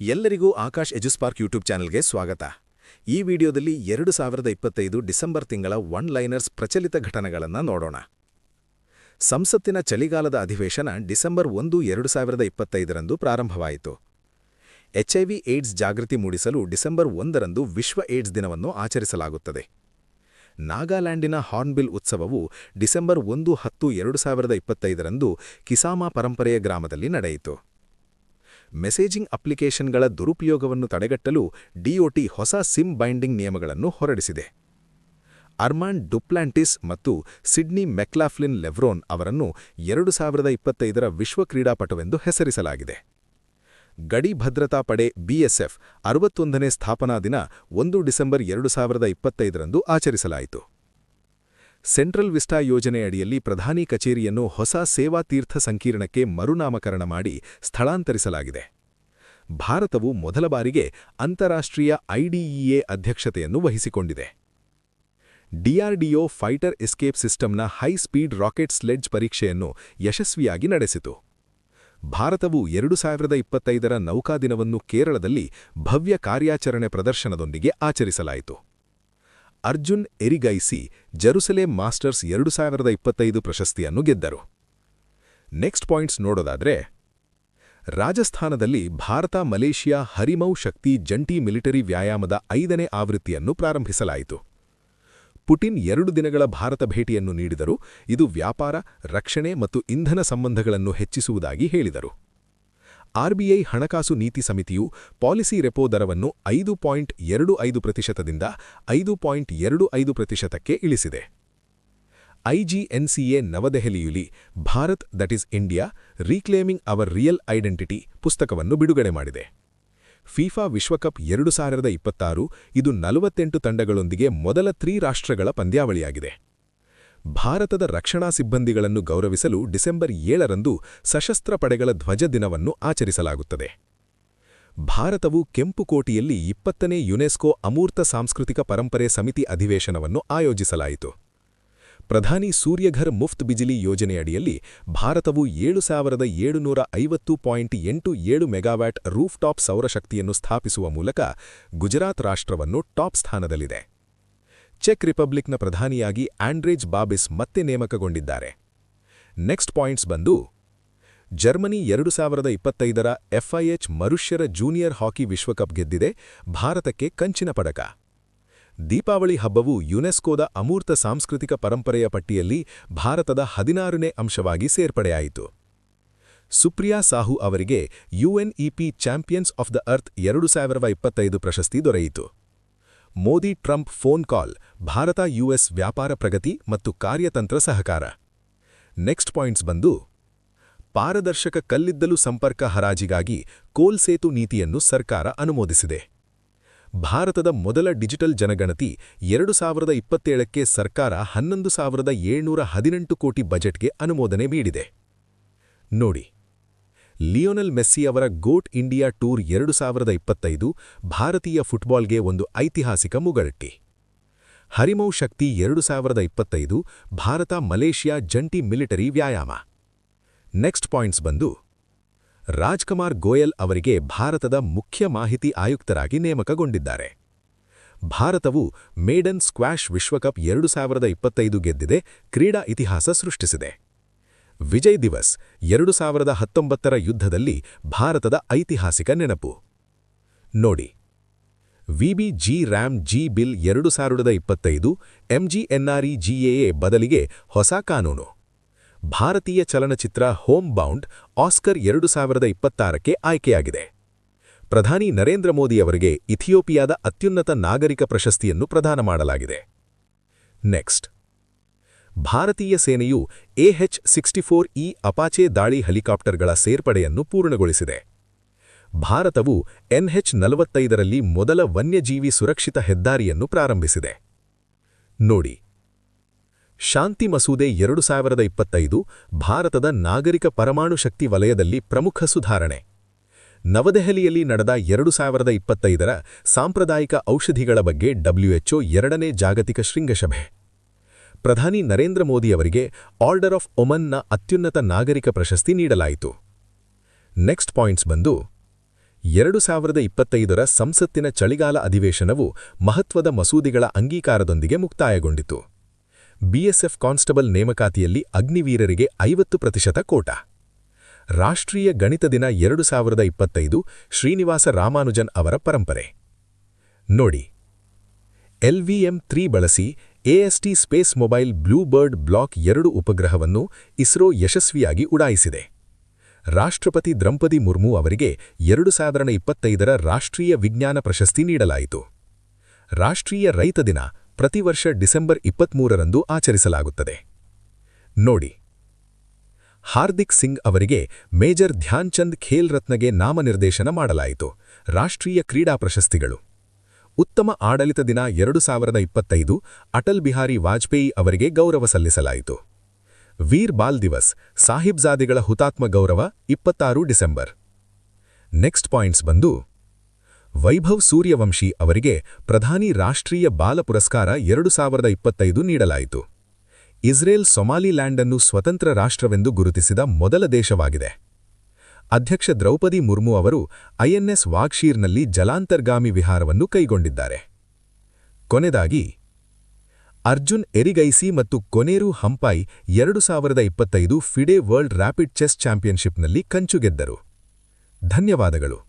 ಎಲ್ಲರಿಗೂ ಆಕಾಶ್ ಎಜುಸ್ಪಾರ್ಕ್ ಯೂಟ್ಯೂಬ್ ಚಾನೆಲ್ಗೆ ಸ್ವಾಗತ. ಈ ವಿಡಿಯೋದಲ್ಲಿ ಎರಡು ಸಾವಿರದ ಇಪ್ಪತ್ತೈದು ಡಿಸೆಂಬರ್ ತಿಂಗಳ ಒನ್ ಲೈನರ್ಸ್ ಪ್ರಚಲಿತ ಘಟನೆಗಳನ್ನು ನೋಡೋಣ. ಸಂಸತ್ತಿನ ಚಳಿಗಾಲದ ಅಧಿವೇಶನ ಡಿಸೆಂಬರ್ ಒಂದು, ಎರಡು ಸಾವಿರದ ಇಪ್ಪತ್ತೈದರಂದು ಪ್ರಾರಂಭವಾಯಿತು. ಎಚ್ಐವಿ ಏಡ್ಸ್ ಜಾಗೃತಿ ಮೂಡಿಸಲು ಡಿಸೆಂಬರ್ ಒಂದರಂದು ವಿಶ್ವ ಏಡ್ಸ್ ದಿನವನ್ನು ಆಚರಿಸಲಾಗುತ್ತದೆ. ನಾಗಾಲ್ಯಾಂಡಿನ ಹಾರ್ನ್ಬಿಲ್ ಉತ್ಸವವು ಡಿಸೆಂಬರ್ ಒಂದು, ಹತ್ತು, ಎರಡು ಸಾವಿರದ ಇಪ್ಪತ್ತೈದರಂದು ಕಿಸಾಮಾ ಪರಂಪರೆಯ ಗ್ರಾಮದಲ್ಲಿ ನಡೆಯಿತು. ಮೆಸೇಜಿಂಗ್ ಅಪ್ಲಿಕೇಶನ್ಗಳ ದುರುಪಯೋಗವನ್ನು ತಡೆಗಟ್ಟಲು ಡಿಒಟಿ ಹೊಸ ಸಿಮ್ ಬೈಂಡಿಂಗ್ ನಿಯಮಗಳನ್ನು ಹೊರಡಿಸಿದೆ. ಅರ್ಮಾನ್ ಡುಪ್ಲಾಂಟಿಸ್ ಮತ್ತು ಸಿಡ್ನಿ ಮೆಕ್ಲಾಫ್ಲಿನ್ ಲೆವ್ರೋನ್ ಅವರನ್ನು ಎರಡು ಸಾವಿರದ ಇಪ್ಪತ್ತೈದರ ವಿಶ್ವ ಕ್ರೀಡಾಪಟುವೆಂದು ಹೆಸರಿಸಲಾಗಿದೆ. ಗಡಿ ಭದ್ರತಾ ಪಡೆ ಬಿಎಸ್ಎಫ್ ಅರವತ್ತೊಂದನೇ ಸ್ಥಾಪನಾ ದಿನ ಒಂದು ಡಿಸೆಂಬರ್ ಎರಡು ಸಾವಿರದ ಆಚರಿಸಲಾಯಿತು. ಸೆಂಟ್ರಲ್ ವಿಸ್ಟಾ ಯೋಜನೆ ಅಡಿಯಲ್ಲಿ ಪ್ರಧಾನಿ ಕಚೇರಿಯನ್ನು ಹೊಸ ಸೇವಾ ತೀರ್ಥ ಸಂಕೀರ್ಣಕ್ಕೆ ಮರುನಾಮಕರಣ ಮಾಡಿ ಸ್ಥಳಾಂತರಿಸಲಾಗಿದೆ. ಭಾರತವು ಮೊದಲ ಬಾರಿಗೆ ಅಂತಾರಾಷ್ಟ್ರೀಯ ಐಡಿಇಎ ಅಧ್ಯಕ್ಷತೆಯನ್ನು ವಹಿಸಿಕೊಂಡಿದೆ. ಡಿಆರ್ಡಿಒ ಫೈಟರ್ ಎಸ್ಕೇಪ್ ಸಿಸ್ಟಮ್ನ ಹೈ ಸ್ಪೀಡ್ ರಾಕೆಟ್ ಸ್ಲೆಡ್ಜ್ ಪರೀಕ್ಷೆಯನ್ನು ಯಶಸ್ವಿಯಾಗಿ ನಡೆಸಿತು. ಭಾರತವು ಎರಡು ಸಾವಿರದ ಇಪ್ಪತ್ತೈದರ ನೌಕಾದಿನವನ್ನು ಕೇರಳದಲ್ಲಿ ಭವ್ಯ ಕಾರ್ಯಾಚರಣೆ ಪ್ರದರ್ಶನದೊಂದಿಗೆ ಆಚರಿಸಲಾಯಿತು. ಅರ್ಜುನ್ ಎರಿಗೈಸಿ ಜೆರುಸಲೇಮ್ ಮಾಸ್ಟರ್ಸ್ ಎರಡು ಸಾವಿರದ ಇಪ್ಪತ್ತೈದು ಪ್ರಶಸ್ತಿಯನ್ನು ಗೆದ್ದರು. ನೆಕ್ಸ್ಟ್ ಪಾಯಿಂಟ್ಸ್ ನೋಡೋದಾದ್ರೆ, ರಾಜಸ್ಥಾನದಲ್ಲಿ ಭಾರತ ಮಲೇಷಿಯಾ ಹರಿಮೌ ಶಕ್ತಿ ಜಂಟಿ ಮಿಲಿಟರಿ ವ್ಯಾಯಾಮದ ಐದನೇ ಆವೃತ್ತಿಯನ್ನು ಪ್ರಾರಂಭಿಸಲಾಯಿತು. ಪುಟಿನ್ ಎರಡು ದಿನಗಳ ಭಾರತ ಭೇಟಿಯನ್ನು ನೀಡಿದರು. ಇದು ವ್ಯಾಪಾರ, ರಕ್ಷಣೆ ಮತ್ತು ಇಂಧನ ಸಂಬಂಧಗಳನ್ನು ಹೆಚ್ಚಿಸುವುದಾಗಿ ಹೇಳಿದರು. ಆರ್ಬಿಐ ಹಣಕಾಸು ನೀತಿ ಸಮಿತಿಯು ಪಾಲಿಸಿ ರೆಪೋ ದರವನ್ನು ಐದು ಪಾಯಿಂಟ್ ಎರಡು ಐದು ಪ್ರತಿಶತದಿಂದ ಐದು ಪಾಯಿಂಟ್ ಎರಡು ಐದು ಪ್ರತಿಶತಕ್ಕೆ ಇಳಿಸಿದೆ. IGNCA ನವದೆಹಲಿಯುಲಿ Bharat that is India reclaiming our real identity ಪುಸ್ತಕವನ್ನು ಬಿಡುಗಡೆ ಮಾಡಿದೆ. ಫಿಫಾ ವಿಶ್ವಕಪ್ ಎರಡು ಸಾವಿರದ ಇಪ್ಪತ್ತಾರು ಇದು ನಲವತ್ತೆಂಟು ತಂಡಗಳೊಂದಿಗೆ ಮೊದಲ ತ್ರೀ ರಾಷ್ಟ್ರಗಳ ಪಂದ್ಯಾವಳಿಯಾಗಿದೆ. ಭಾರತದ ರಕ್ಷಣಾ ಸಿಬ್ಬಂದಿಗಳನ್ನು ಗೌರವಿಸಲು ಡಿಸೆಂಬರ್ ಏಳರಂದು ಸಶಸ್ತ್ರ ಪಡೆಗಳ ಧ್ವಜ ದಿನವನ್ನು ಆಚರಿಸಲಾಗುತ್ತದೆ. ಭಾರತವು ಕೆಂಪುಕೋಟೆಯಲ್ಲಿ ಇಪ್ಪತ್ತನೇ ಯುನೆಸ್ಕೋ ಅಮೂರ್ತ ಸಾಂಸ್ಕೃತಿಕ ಪರಂಪರೆ ಸಮಿತಿ ಅಧಿವೇಶನವನ್ನು ಆಯೋಜಿಸಲಾಯಿತು. ಪ್ರಧಾನಿ ಸೂರ್ಯಘರ್ ಮುಫ್ತ್ ಬಿಜಿಲಿ ಯೋಜನೆಯಡಿಯಲ್ಲಿ ಭಾರತವು ಏಳು ಸಾವಿರದ ಏಳುನೂರ ಐವತ್ತು ಪಾಯಿಂಟ್ ಎಂಟು ಏಳು ಮೆಗಾವ್ಯಾಟ್ ರೂಫ್ಟಾಪ್ ಸೌರಶಕ್ತಿಯನ್ನು ಸ್ಥಾಪಿಸುವ ಮೂಲಕ ಗುಜರಾತ್ ರಾಷ್ಟ್ರವನ್ನು ಟಾಪ್ ಸ್ಥಾನದಲ್ಲಿದೆ. ಚೆಕ್ ರಿಪಬ್ಲಿಕ್ನ ಪ್ರಧಾನಿಯಾಗಿ ಆಂಡ್ರೇಜ್ ಬಾಬಿಸ್ ಮತ್ತೆ ನೇಮಕಗೊಂಡಿದ್ದಾರೆ. ನೆಕ್ಸ್ಟ್ ಪಾಯಿಂಟ್ಸ್ ಬಂದು, ಜರ್ಮನಿ ಎರಡು ಸಾವಿರದ ಇಪ್ಪತ್ತೈದರ ಎಫ್ಐಎಚ್ ಮರುಷ್ಯರ ಜೂನಿಯರ್ ಹಾಕಿ ವಿಶ್ವಕಪ್ ಗೆದ್ದಿದೆ ಭಾರತಕ್ಕೆ ಕಂಚಿನ ಪದಕ. ದೀಪಾವಳಿ ಹಬ್ಬವು ಯುನೆಸ್ಕೋದ ಅಮೂರ್ತ ಸಾಂಸ್ಕೃತಿಕ ಪರಂಪರೆಯ ಪಟ್ಟಿಯಲ್ಲಿ ಭಾರತದ ಹದಿನಾರನೇ ಅಂಶವಾಗಿ ಸೇರ್ಪಡೆಯಾಯಿತು. ಸುಪ್ರಿಯಾ ಸಾಹು ಅವರಿಗೆ UNEP champions of the earth ಎರಡು ಪ್ರಶಸ್ತಿ ದೊರೆಯಿತು. Modi Trump phone call, Bharat US ವ್ಯಾಪಾರ ಪ್ರಗತಿ ಮತ್ತು ಕಾರ್ಯತಂತ್ರ ಸಹಕಾರ. ನೆಕ್ಸ್ಟ್ ಪಾಯಿಂಟ್ಸ್ ಬಂದು, ಪಾರದರ್ಶಕ ಕಲ್ಲಿದ್ದಲು ಸಂಪರ್ಕ ಹರಾಜಿಗಾಗಿ ಕೋಲ್ ಸೇತು ನೀತಿಯನ್ನು ಸರ್ಕಾರ ಅನುಮೋದಿಸಿದೆ. ಭಾರತದ ಮೊದಲ ಡಿಜಿಟಲ್ ಜನಗಣತಿ ಎರಡು ಸಾವಿರದ ಇಪ್ಪತ್ತೇಳಕ್ಕೆ ಸರ್ಕಾರ ಹನ್ನೊಂದು ಸಾವಿರದ ಏಳ್ನೂರ ಹದಿನೆಂಟು ಕೋಟಿ ಬಜೆಟ್ಗೆ ಅನುಮೋದನೆ ನೀಡಿದೆ. ನೋಡಿ. ಲಿಯೋನೆಲ್ ಮೆಸ್ಸಿ ಅವರ ಗೋಟ್ ಇಂಡಿಯಾ ಟೂರ್ ಎರಡು ಸಾವಿರದ ಇಪ್ಪತ್ತೈದು ಭಾರತೀಯ ಫುಟ್ಬಾಲ್ಗೆ ಒಂದು ಐತಿಹಾಸಿಕ ಮುಗಳ್ಟಿ ಹರಿಮೌ ಶಕ್ತಿ ಎರಡು ಸಾವಿರದ ಇಪ್ಪತ್ತೈದು, ಭಾರತ ಮಲೇಷ್ಯಾ ಜಂಟಿ ಮಿಲಿಟರಿ ವ್ಯಾಯಾಮ. ನೆಕ್ಸ್ಟ್ ಪಾಯಿಂಟ್ಸ್ ಬಂದು, ರಾಜ್ಕುಮಾರ್ ಗೋಯಲ್ ಅವರಿಗೆ ಭಾರತದ ಮುಖ್ಯ ಮಾಹಿತಿ ಆಯುಕ್ತರಾಗಿ ನೇಮಕಗೊಂಡಿದ್ದಾರೆ. ಭಾರತವು ಮೇಡನ್ ಸ್ಕ್ವಾಷ್ ವಿಶ್ವಕಪ್ ಎರಡು ಸಾವಿರದ ಇಪ್ಪತ್ತೈದು ಗೆದ್ದಿದೆ, ಕ್ರೀಡಾ ಇತಿಹಾಸ ಸೃಷ್ಟಿಸಿದೆ. ವಿಜಯ್ ದಿವಸ್, ಎರಡು ಸಾವಿರದ ಹತ್ತೊಂಬತ್ತರ ಯುದ್ಧದಲ್ಲಿ ಭಾರತದ ಐತಿಹಾಸಿಕ ನೆನಪು. ನೋಡಿ VB G RAM G bill ಎರಡು ಸಾವಿರದ ಇಪ್ಪತ್ತೈದು ಎಂಜಿಎನ್ಆರ್ಇ ಜಿಎಎ ಬದಲಿಗೆ ಹೊಸ ಕಾನೂನು. ಭಾರತೀಯ ಚಲನಚಿತ್ರ ಹೋಮ್ ಬೌಂಡ್ ಆಸ್ಕರ್ ಎರಡು ಸಾವಿರದ ಇಪ್ಪತ್ತಾರಕ್ಕೆ ಆಯ್ಕೆಯಾಗಿದೆ. ಪ್ರಧಾನಿ ನರೇಂದ್ರ ಮೋದಿಯವರಿಗೆ ಇಥಿಯೋಪಿಯಾದ ಅತ್ಯುನ್ನತ ನಾಗರಿಕ ಪ್ರಶಸ್ತಿಯನ್ನು ಪ್ರದಾನ ಮಾಡಲಾಗಿದೆ. ನೆಕ್ಸ್ಟ್ ಭಾರತೀಯ ಸೇನೆಯು ಎಹೆಚ್ ಸಿಕ್ಸ್ಟಿಫೋರ್ ಇ ಅಪಾಚೆ ದಾಳಿ ಹೆಲಿಕಾಪ್ಟರ್ಗಳ ಸೇರ್ಪಡೆಯನ್ನು ಪೂರ್ಣಗೊಳಿಸಿದೆ. ಭಾರತವು ಎನ್ಎಚ್ ನಲವತ್ತೈದರಲ್ಲಿ ಮೊದಲ ವನ್ಯಜೀವಿ ಸುರಕ್ಷಿತ ಹೆದ್ದಾರಿಯನ್ನು ಪ್ರಾರಂಭಿಸಿದೆ. ನೋಡಿ. ಶಾಂತಿ ಮಸೂದೆ ಎರಡು ಸಾವಿರದ ಇಪ್ಪತ್ತೈದು ಭಾರತದ ನಾಗರಿಕ ಪರಮಾಣು ಶಕ್ತಿ ವಲಯದಲ್ಲಿ ಪ್ರಮುಖ ಸುಧಾರಣೆ. ನವದೆಹಲಿಯಲ್ಲಿ ನಡೆದ ಎರಡು ಸಾವಿರದ ಇಪ್ಪತ್ತೈದರ ಸಾಂಪ್ರದಾಯಿಕ ಔಷಧಿಗಳ ಬಗ್ಗೆ ಡಬ್ಲ್ಯುಎಚ್ಒ ಎರಡನೇ ಜಾಗತಿಕ ಶೃಂಗಸಭೆ. ಪ್ರಧಾನಿ ನರೇಂದ್ರ ಮೋದಿ ಅವರಿಗೆ ಆರ್ಡರ್ ಆಫ್ ಒಮನ್ನ ಅತ್ಯುನ್ನತ ನಾಗರಿಕ ಪ್ರಶಸ್ತಿ ನೀಡಲಾಯಿತು. ನೆಕ್ಸ್ಟ್ ಪಾಯಿಂಟ್ಸ್ ಬಂದು, ಎರಡು ಸಾವಿರದ ಇಪ್ಪತ್ತೈದರ ಸಂಸತ್ತಿನ ಚಳಿಗಾಲ ಅಧಿವೇಶನವು ಮಹತ್ವದ ಮಸೂದೆಗಳ ಅಂಗೀಕಾರದೊಂದಿಗೆ ಮುಕ್ತಾಯಗೊಂಡಿತು. ಬಿಎಸ್ಎಫ್ ಕಾನ್ಸ್ಟೇಬಲ್ ನೇಮಕಾತಿಯಲ್ಲಿ ಅಗ್ನಿವೀರರಿಗೆ ಐವತ್ತು ಪ್ರತಿಶತ ಕೋಟ. ರಾಷ್ಟ್ರೀಯ ಗಣಿತ ದಿನ ಎರಡು ಸಾವಿರದ ಇಪ್ಪತ್ತೈದು ಶ್ರೀನಿವಾಸ ರಾಮಾನುಜನ್ ಅವರ ಪರಂಪರೆ. ನೋಡಿ ಎಲ್ವಿಎಂ ತ್ರೀ ಬಳಸಿ AST Space Mobile BlueBird block ಎರಡು ಉಪಗ್ರಹವನ್ನು ಇಸ್ರೋ ಯಶಸ್ವಿಯಾಗಿ ಉಡಾಯಿಸಿದೆ. ರಾಷ್ಟ್ರಪತಿ ದ್ರೌಪದಿ ಮುರ್ಮು ಅವರಿಗೆ ಎರಡು ಸಾವಿರದ ಇಪ್ಪತ್ತೈದರ ರಾಷ್ಟ್ರೀಯ ವಿಜ್ಞಾನ ಪ್ರಶಸ್ತಿ ನೀಡಲಾಯಿತು. ರಾಷ್ಟ್ರೀಯ ರೈತ ದಿನ ಪ್ರತಿ ವರ್ಷ ಡಿಸೆಂಬರ್ ಇಪ್ಪತ್ಮೂರರಂದು ಆಚರಿಸಲಾಗುತ್ತದೆ. ನೋಡಿ. ಹಾರ್ದಿಕ್ ಸಿಂಗ್ ಅವರಿಗೆ ಮೇಜರ್ ಧ್ಯಾನ್ಚಂದ್ ಖೇಲ್ ರತ್ನಗೆ ನಾಮನಿರ್ದೇಶನ ಮಾಡಲಾಯಿತು. ರಾಷ್ಟ್ರೀಯ ಕ್ರೀಡಾ ಪ್ರಶಸ್ತಿಗಳು. ಉತ್ತಮ ಆಡಳಿತ ದಿನ ಎರಡು ಸಾವಿರದ ಇಪ್ಪತ್ತೈದು, ಅಟಲ್ ಬಿಹಾರಿ ವಾಜಪೇಯಿ ಅವರಿಗೆ ಗೌರವ ಸಲ್ಲಿಸಲಾಯಿತು. ವೀರ್ ಬಾಲ್ ದಿವಸ್, ಸಾಹಿಬ್ಜಾದಿಗಳ ಹುತಾತ್ಮ ಗೌರವ, ಇಪ್ಪತ್ತಾರು ಡಿಸೆಂಬರ್. ನೆಕ್ಸ್ಟ್ ಪಾಯಿಂಟ್ಸ್ ಬಂದು, ವೈಭವ್ ಸೂರ್ಯವಂಶಿ ಅವರಿಗೆ ಪ್ರಧಾನಿ ರಾಷ್ಟ್ರೀಯ ಬಾಲ ಪುರಸ್ಕಾರ ಎರಡು ಸಾವಿರದ ಇಪ್ಪತ್ತೈದು ನೀಡಲಾಯಿತು. ಇಸ್ರೇಲ್ ಸೊಮಾಲಿಲ್ಯಾಂಡನ್ನು ಸ್ವತಂತ್ರ ರಾಷ್ಟ್ರವೆಂದು ಗುರುತಿಸಿದ ಮೊದಲ ದೇಶವಾಗಿದೆ. ಅಧ್ಯಕ್ಷ ದ್ರೌಪದಿ ಮುರ್ಮು ಅವರು ಐಎನ್ಎಸ್ ವಾಗ್ಶೀರ್ನಲ್ಲಿ ಜಲಾಂತರ್ಗಾಮಿ ವಿಹಾರವನ್ನು ಕೈಗೊಂಡಿದ್ದಾರೆ. ಕೊನೆದಾಗಿ, ಅರ್ಜುನ್ ಎರಿಗೈಸಿ ಮತ್ತು ಕೊನೇರು ಹಂಪಾಯ್ ಎರಡು ಸಾವಿರದ ಇಪ್ಪತ್ತೈದು ಫಿಡೆ ವರ್ಲ್ಡ್ ರ್ಯಾಪಿಡ್ ಚೆಸ್ ಚಾಂಪಿಯನ್ಶಿಪ್ನಲ್ಲಿ ಕಂಚು ಗೆದ್ದರು ಧನ್ಯವಾದಗಳು.